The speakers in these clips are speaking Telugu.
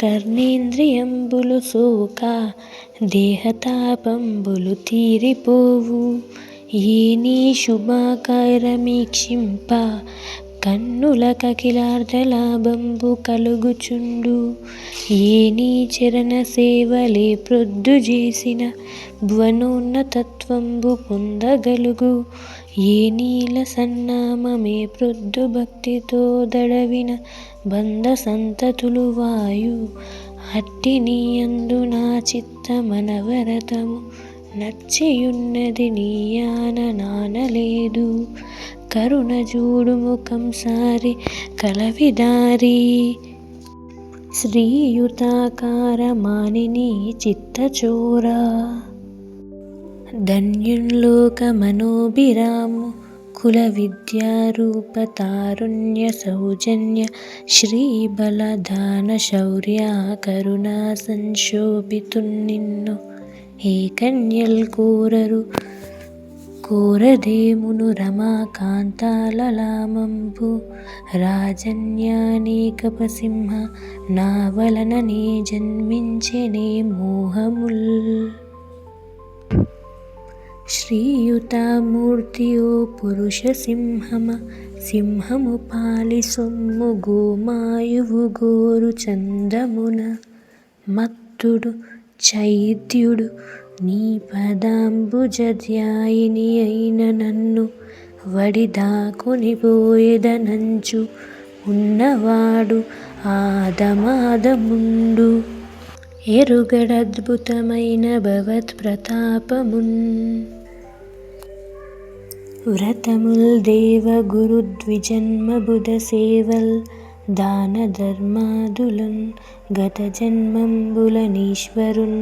కర్ణేంద్రియంబులు సోక దేహతాపంబులు తీరిపోవు. ఏ నీ శుభాకారమీక్షింప కన్నుల కకిలార్ధలాభంబు కలుగుచుండు. ఏ నీ చరణ సేవలే ప్రొద్దు చేసిన భువనోన్నతత్వంబు పొందగలుగు. ఏ నీల సన్నామమే ప్రొద్దు భక్తితో దడవిన బంధ సంతతులు వాయు. అట్టి నీయందు నా చిత్తమనవరతము. నచ్చియున్నది నీయాన నానలేదు. కరుణ చూడు ముఖం సారి కలవిదారి. శ్రీయుతాకార మానిని చిత్తచోరా. ధన్యుల్లోకమనోభిరాము కుల విద్యారూప తారుణ్య సౌజన్య శ్రీబలదాన శౌర్య కరుణా సంశోభితున్నిన్ను ఏ కన్యల్ కోరరు కోరదేమును రమాకాంతాలలామంబు రాజన్యానేకపసింహ నావలన వలననే జన్మించెనే మోహముల్ శ్రీయుతామూర్తి ఓ పురుష సింహమ సింహము పాలి సొమ్ము గోమాయువు గోరు చందమున. మత్తుడు చైత్యుడు నీ పదాంబుజధ్యాయిని అయిన నన్ను వడిదాకునిపోయేదనంచు ఉన్నవాడు ఆదమాదముండు. ఎరుగడద్భుతమైన భవత్ ప్రతాపమున్ వ్రతముల్ దేవ గురు ద్విజన్మ బుధ సేవల్ దాన ధర్మాదులన్ గత జన్మంబులనీశ్వరున్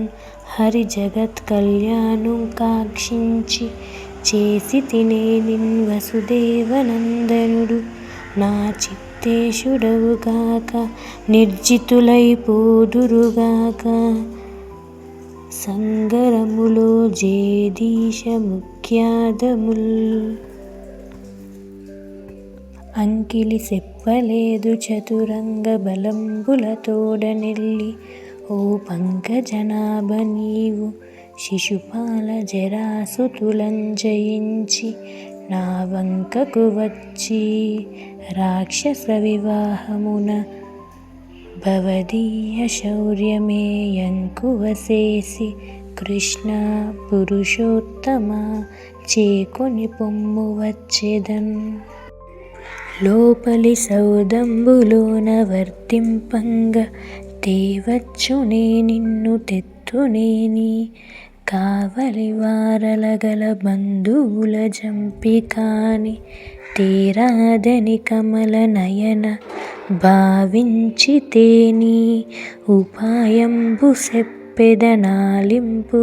హరి జగత్ కళ్యాణం కాక్షించి చేసి తినే నిన్ వసుదేవనందనుడు నా చిత్తేశుడవుగాక నిర్జితులైపోదురుగాక సంగరములో జేదీశ ముఖ్యాదముల్. అంకిలి సెప్పలేదు చతురంగ బలంబులతోడనెల్లి ఓ పంకజనాభ నీవు శిశుపాల జరాసుతులంజయించి నా వంకకు వచ్చి రాక్షస వివాహమున భవదీయ శౌర్యమే యంకువసేసి కృష్ణ పురుషోత్తమ చేకొని పొమ్ము వచ్చేదన్ లోపలి సౌదంబులోన వర్తింపంగ తేవచ్చునే నిన్ను తెత్తునేని కావలి వారలగల బంధువుల జంపి కాని తీరాదని కమల నయన భావించితేని ఉపాయంబు సెప్పెదనాలింపు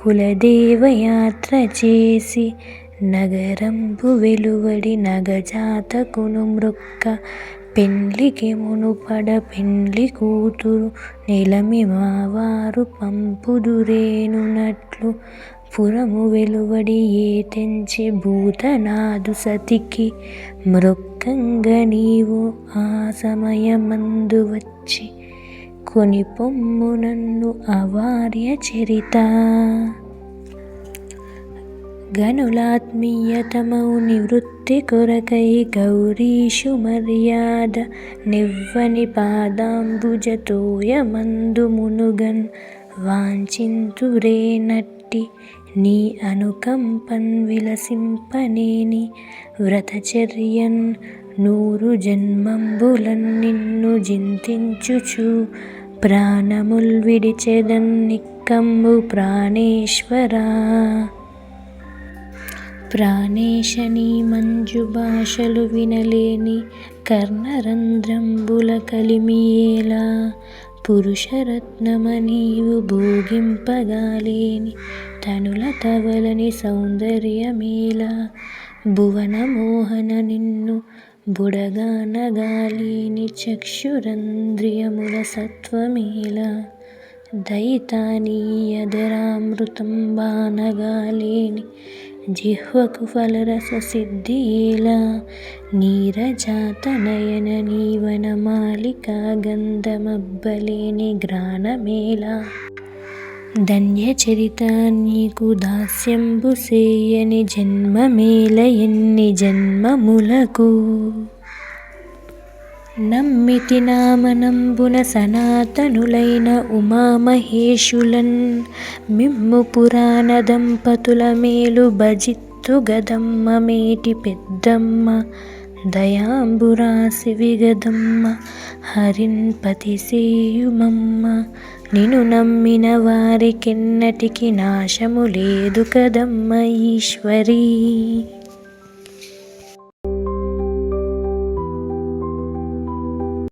కులదేవయాత్ర చేసి నగరంబు వెలువడి నగజాతకును మృక్క పెండ్లికి మునుపడ పెండ్లి కూతురు నిలమి మావారు పంపుదురేనునట్లు పురము వెలువడి ఏ తెంచి భూతనాదు సతికి మృక్కంగ నీవు ఆ సమయమందు వచ్చి కొని పొమ్ము నన్ను అవార్య చరిత. గనులాత్మీయతమౌ నివృత్తి కొరకై గౌరీషు మర్యాద నివ్వని పాదాంబుజతోయమందు మునుగన్ వాంఛింతురే నట్టి నీ అనుకంపన్ విలసింపనేని వ్రతచర్యన్ నూరు జన్మంబులన్ నిన్ను జింతించుచు ప్రాణముల్ విడిచెదన్ నిక్కంబు ప్రాణేశ్వరా. ప్రాణేశని మంజు భాషలు వినలేని కర్ణరంధ్రంబుల కలిమియేలా పురుషరత్నమనీవు భోగింపగాలేని తనుల తవలని సౌందర్యమేలా భువన మోహన నిన్ను బుడగానగాలిని చక్షురంధ్రియముల సత్వమేలా దయితానీయధరామృతం బానగాలేని జిహ్వకు ఫలరస సిద్ధియేలా నీరజాతనయన నీవన మాలికా గంధమబ్బలేని గ్రాణమేలా ధన్యచరిత నీకు దాస్యంబు సేయని జన్మమేల ఎన్ని జన్మములకు. నమ్మితి నామనంబున సనాతనులైన ఉమామహేషులన్ మిమ్ము పురాణ దంపతుల మేలు భజిత్తు గదమ్మ మేటి పెద్దమ్మ దయాంబురాసి విగదమ్మ హరిన్ పతిసేయుమమ్మ నిన్ను నమ్మిన వారికెన్నటికి నాశము లేదు కదమ్మ ఈశ్వరీ.